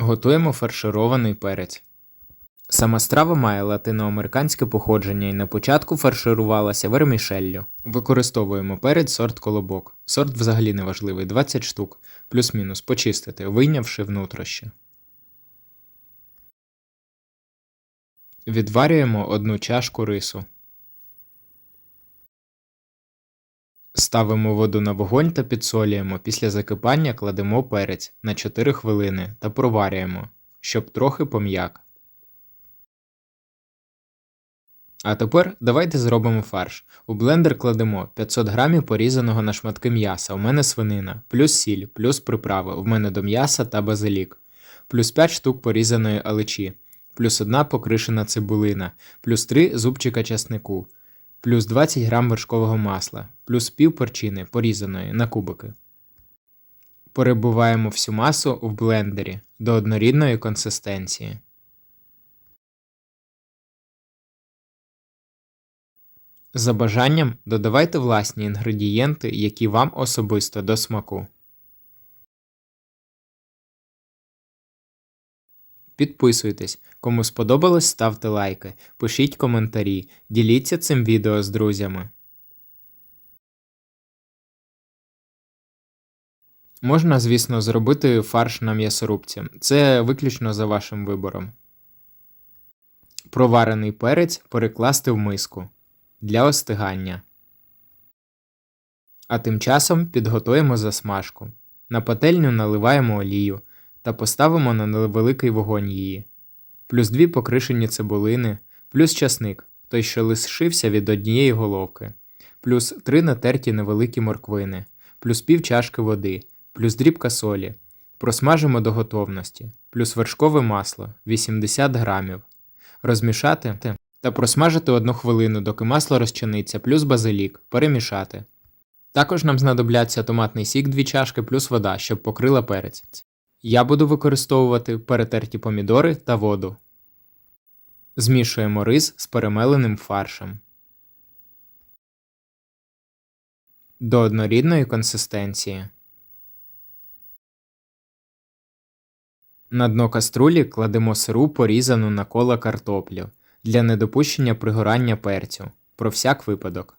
Готуємо фарширований перець. Сама страва має латиноамериканське походження і на початку фарширувалася вермішеллю. Використовуємо перець сорт колобок. Сорт взагалі не важливий 20 штук, плюс-мінус почистити, вийнявши внутрішні. Відварюємо одну чашку рису. Ставимо воду на вогонь та підсолюємо. Після закипання кладемо перець на 4 хвилини та проварюємо, щоб трохи пом'як. А тепер давайте зробимо фарш. У блендер кладемо 500 грамів порізаного на шматки м'яса. У мене свинина, плюс сіль, плюс приправи. У мене до м'яса та базилік, плюс 5 штук порізаної аличі, плюс 1 покришена цибулина, плюс 3 зубчика часнику, плюс 20 грам вершкового масла, плюс пів перчини порізаної на кубики. Перебуваємо всю масу в блендері до однорідної консистенції. За бажанням додавайте власні інгредієнти, які вам особисто до смаку. Підписуйтесь, кому сподобалось, ставте лайки, пишіть коментарі, діліться цим відео з друзями. Можна, звісно, зробити фарш на м'ясорубці. Це виключно за вашим вибором. Проварений перець перекласти в миску для остигання. А тим часом підготуємо засмажку. На пательню наливаємо олію та поставимо на невеликий вогонь її, плюс дві покришені цибулини, плюс часник, той, що лишився від однієї головки, плюс три натерті невеликі морквини, плюс пів чашки води, плюс дрібка солі. Просмажимо до готовності, плюс вершкове масло 80 грамів. Розмішати та просмажити одну хвилину, доки масло розчиниться, плюс базилік, перемішати. Також нам знадобляться томатний сік 2 чашки плюс вода, щоб покрила перець. Я буду використовувати перетерті помідори та воду. Змішуємо рис з перемеленим фаршем. До однорідної консистенції. На дно каструлі кладемо сиру порізану на кола картоплю для недопущення пригорання перцю про всяк випадок.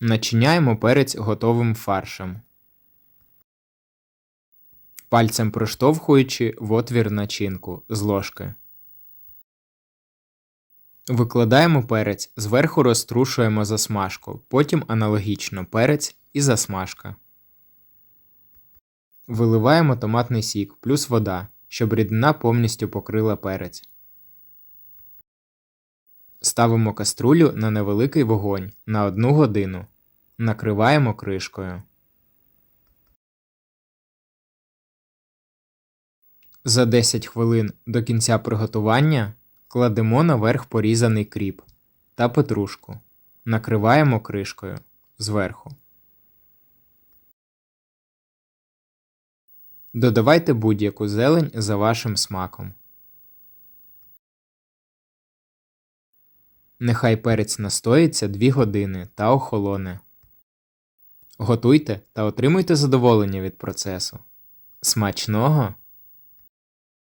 Начиняємо перець готовим фаршем. Пальцем проштовхуючи в отвір начинку з ложки. Викладаємо перець, зверху розтрушуємо засмажку, потім аналогічно перець і засмажка. Виливаємо томатний сік плюс вода, щоб рідина повністю покрила перець. Ставимо каструлю на невеликий вогонь на 1 годину. Накриваємо кришкою. За 10 хвилин до кінця приготування кладемо наверх порізаний кріп та петрушку. Накриваємо кришкою зверху. Додавайте будь-яку зелень за вашим смаком. Нехай перець настоїться 2 години та охолоне. Готуйте та отримуйте задоволення від процесу. Смачного!